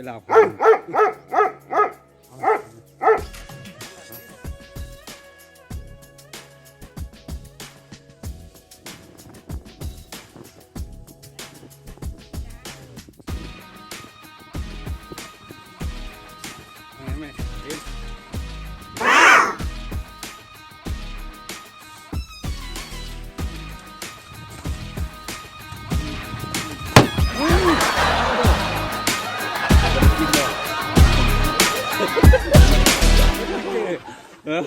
เวลา Huh?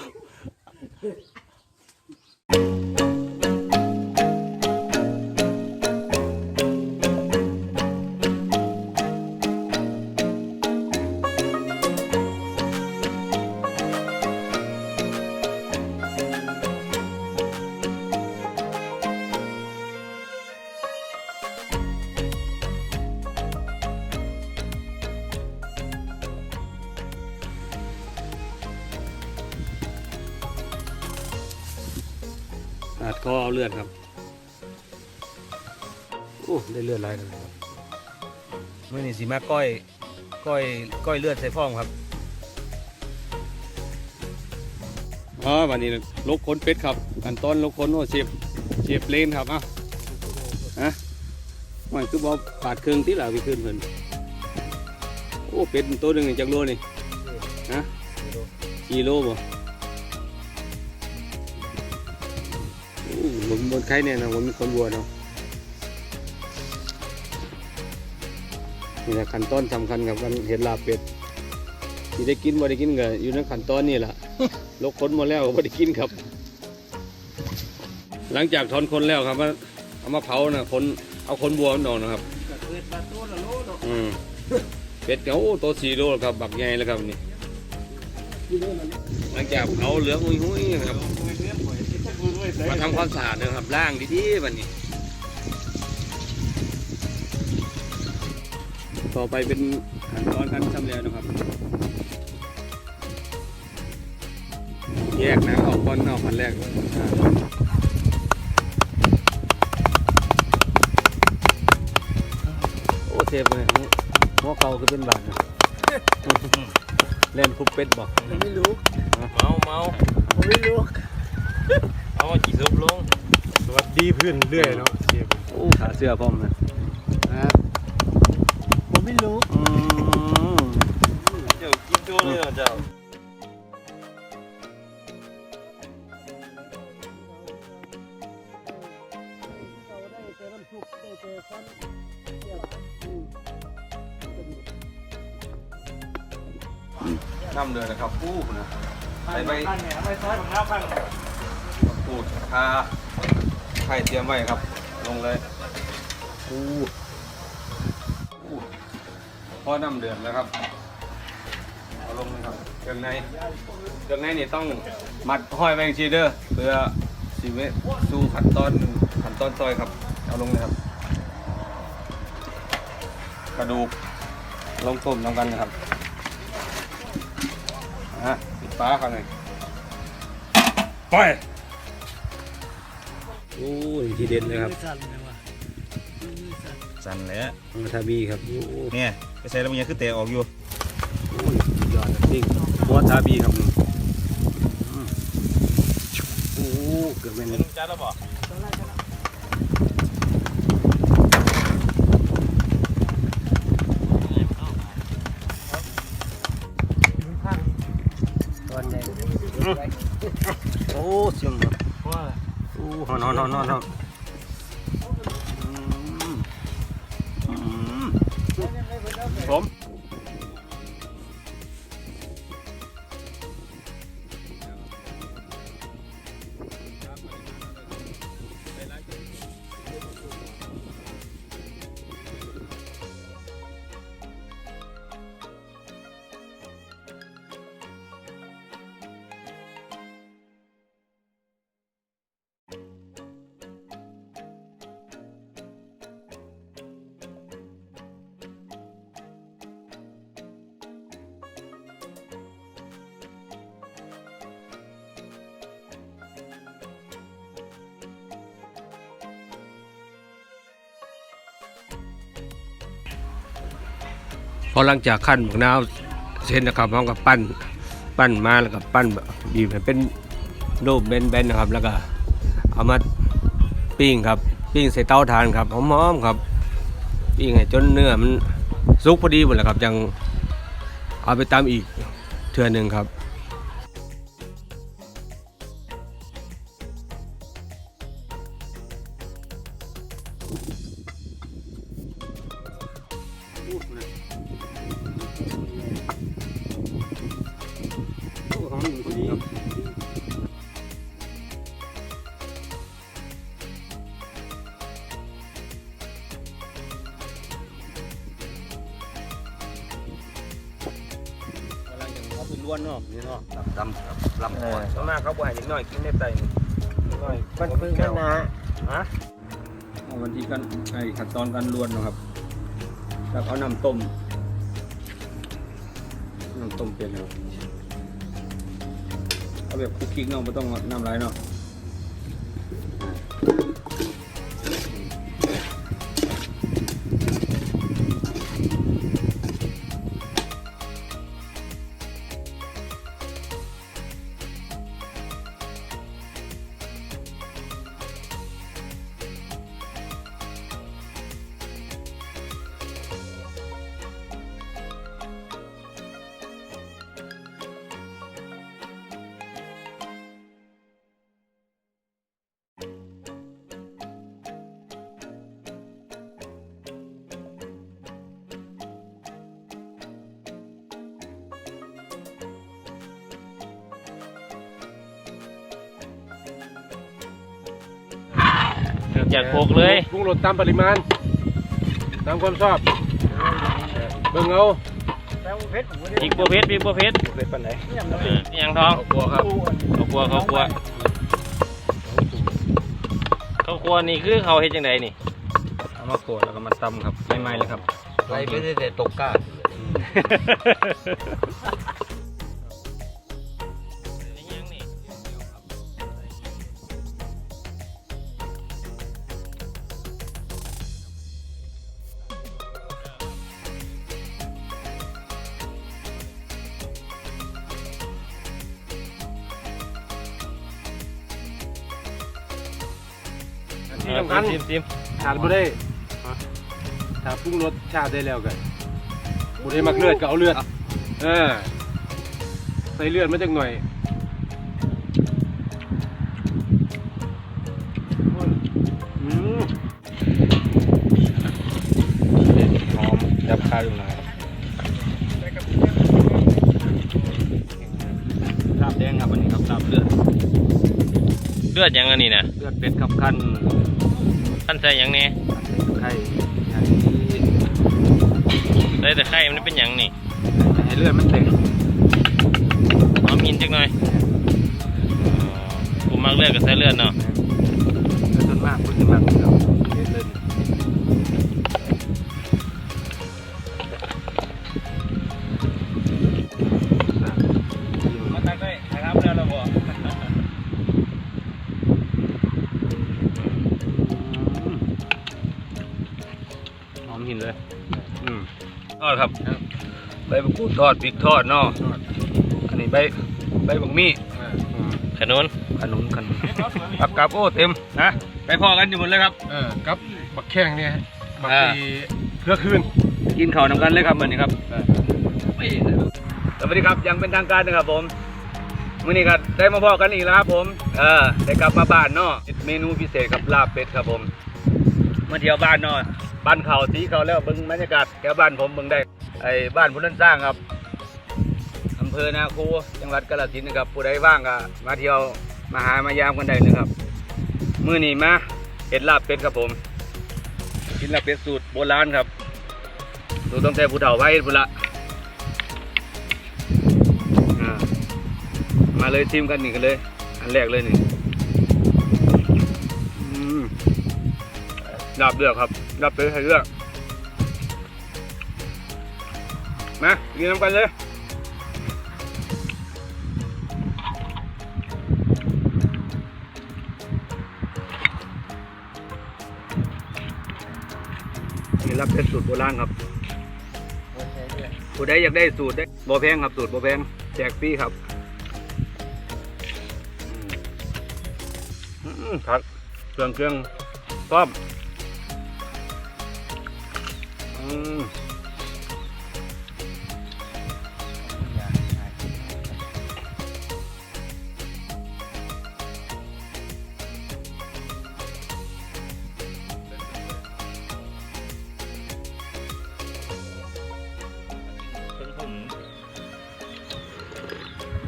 อาดคอเอาเลือดครับโอ้ได้เลือดไหลายเลยครับมื่อนี่สีมาก้อยก้อยก้อยเลือดใส่ฟ้องครับอ๋อวันนี้ลกขนเป็ดครับ อันต้นลกขนโอ้เสียบเสียบเลนครับอะฮะมันคือบอปาดเครื่องที่หล่าวิขึ้นเพิ่นโอ้เป็ดตัวหนึ่งจากโลนี่ฮะกี่โลบ่ บนบนไข่เนี่ยนะบนคนวัวเนาะนี่แหละขั้นตอนสำคัญกับการเห็ดลาบเป็ดที่ได้กินบ่ได้กินก็อยู่ในขั้นตอนนี่แหละลกขนมาแล้วไม่ได้กินครับ หลังจากถอนขนแล้วครับว่าเอามาเผานะขนเอาขนบัวมันออกนะครับอืมเป็ดเขาโตัวสี่โลแล้วครับบักใหญ่แล้วครับนี่หลังจากเผาเหลืองหุ้ยๆนะครับ มาทำความสะอาดนะครับล้างดีๆวันนี้ ต่อไปเป็นขั้นตอนการทำแล้วนะครับแยกน้ำออกก้อนนอกพันแรกเลยอ่าโอ้เทปเลยหัวเก่าก็เป็นบาทนะเล่นคุปเป็ดบอกไม่รู้เมาเมาผมไม่รู้ เอามากี่ซุปลงสวัสดีเพื่อนเรื่อยเนาะเสียโอ้ขาเสื้อพร้อมนะอ่าผมไม่รู้อืมเจ้ากินตัวเลยเหรอเจ้าน้ำเดือดนะครับปูนะใส่ใบปั้นเนี่ยไม่ซ้ายของหน้าปั้น ปูดคาไข่เตรียมไว้ครับ ลงเลยปูปูพอน้ำเดือดแล้วครับ เอาลงเลยครับเครื่องในเครื่องในนี่ต้องมัดห้อยแมงชีเดอร์เพื่อสีเวสู่ขั้นตอนขั้นตอนซอยครับ เอาลงเลยครับ กระดูกลงต้มน้ำกันนะครับอะปิดฟ้าเขาหน่อยไป โอ้ยทีเด็ดเลยครับสั่นเลยอะมาทาบีครับโอ้เนี่ยไปใส่แล้วมันยังคือเตะออกอยู่โอ้ยสุดยอดจริงหัวทาบีครับนี่อืมโอ้เกือบเป็นจ้าแล้วบอกตอนแดงโอ้เสียง นอนนอนนอน พอหลังจากขั้นมะนาวเสร็จนะครับพร้อมกับปั้นปั้นมาแล้วก็ปั้นแบบบีบให้เป็นรูปเบนๆนะครับ แล้วก็เอามาปิ้งครับ ปิ้งใส่เตาถ่านครับหอมๆครับ ปิ้งให้จนเนื้อมันสุกพอดีหมดแล้วครับยังเอาไปตำอีกเทื่อหนึ่งครับ วนเนาะนี่เนาะดำครับลำคอส่วนมากเขาบ่ให้เด็กน้อยกินได้ไตนี่เด็กน้อยมันคือคณะฮะเอาวันที่กันไอ้ขั้นตอนการล้วนเนาะครับแล้วเอาน้ำต้มน้ำต้มเป็นแล้วเอาแบบคุกกิ๊กเนาะไม่ต้องน้ำไหลายเนาะ อยากโคกเลยปรุงรสตามปริมาณ ตามความชอบเบิ่งเอาอีกบัวเพชรอีกบัวเพชรเล็ดปันไหนเออยังท้องกลัวครับเขากลัวเขากลัวเขากลัวนี่คือเขาเฮ็ดจังไดนี่เอามาโกดแล้วก็มาตำครับไม่ไหม้เลยครับไล่ไปได้แต่ตกก้า ที่สำคัญซิมซิมขาดบ่ได้ถ้าปรุงรสชาติได้แล้วกันบ่ได้มักเลือดก็เอาเลือดเออใส่เลือดมาจักหน่อยอืมหอมยับคาอยู่หน่อยลาบแดงครับอันนี้ครับลาบเลือด เลือดยังอันนี้นะเลือดเป็ดครับขั้น ท่านใส่หยังนี่ไข่อย่างนี้ใส่แต่ไข่มันเป็นหยังนี่ให้เลือดมันเต็มหอมหินจักหน่อยอ๋อกูมักเลือดกับใส่เลือดเนาะ แล้วส่วนมากคุณจะมากครับเลือด บมะกรูดทอดพริกทอดเนาะอันนี้ใบใบบักมี่อืมขนุนขนุนขนุนผักกาดโอ้เต็มนะไปพอกันอยู่หมดเลยครับเออกับบักแข้งเนี่ยบักอ่าไอ้เพื่อคืนกินข้าวนำกันเลยครับมื้อนี้ครับสวัสดีครับยังเป็นทางการนะครับผมมื้อนี้ก็ได้มาพอกันอีกแล้วครับผม เออได้กลับมาบ้านเนาะเมนูพิเศษกับลาบเป็ดครับผม มาเที่ยวบ้านเนาะบ้านเขาตีเขาแล้วเบิ่งบรรยากาศแถวบ้านผมเบิ่งได้ไอ้บ้านพุทธนสร้างครับอำเภอนาคูจังหวัดกาฬสินธุ์นะครับผู้ใดว่างก็มาเที่ยวมาหามายามกันได้นะครับมื้อนี้มาเห็ดลาบเป็ดครับผมกินลาบเป็ดสูตรโบราณครับดูต้องแต่ผู้เฒ่าไว้พุ่นละมาเลยชิมกันหนี่กันเลย อันแรกเลยนี่ ดับเลือกครับดับเลยให้เลือกมากินน้ำกันเลยนี่รับเป็นสูตรโบราณครับผู้ใดอยากได้สูตรได้บ่แพงครับสูตรบ่แพงแจกฟรีครับครับเครื่องเครื่องพร้อม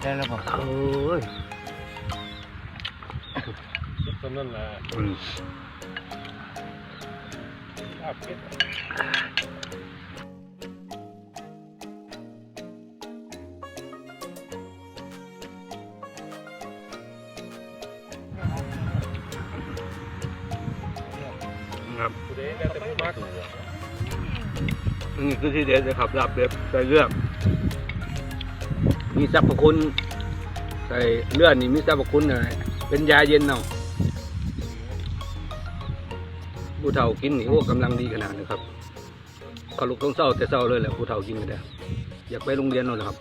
ได้แล้วบอกโอ้ยตอนนั้นแหละอืมอาบเป็ดครับผู้ใดแล้วแต่ผู้มักอันนี้คือที่เด็ดเลยครับลาบเด็ดใส่เลือด มีสรรพคุณใส่เลือดนี่มีสรรพคุณอะไรเป็นยาเย็นเนาะผู้เฒ่ากินนี่โอ้กำลังดีขนาดนะครับขลุกต้องเศร้าแต่เศร้าเลยแหละผู้เฒ่ากินก็ได้อยากไปโรงเรียนเนแหละครับ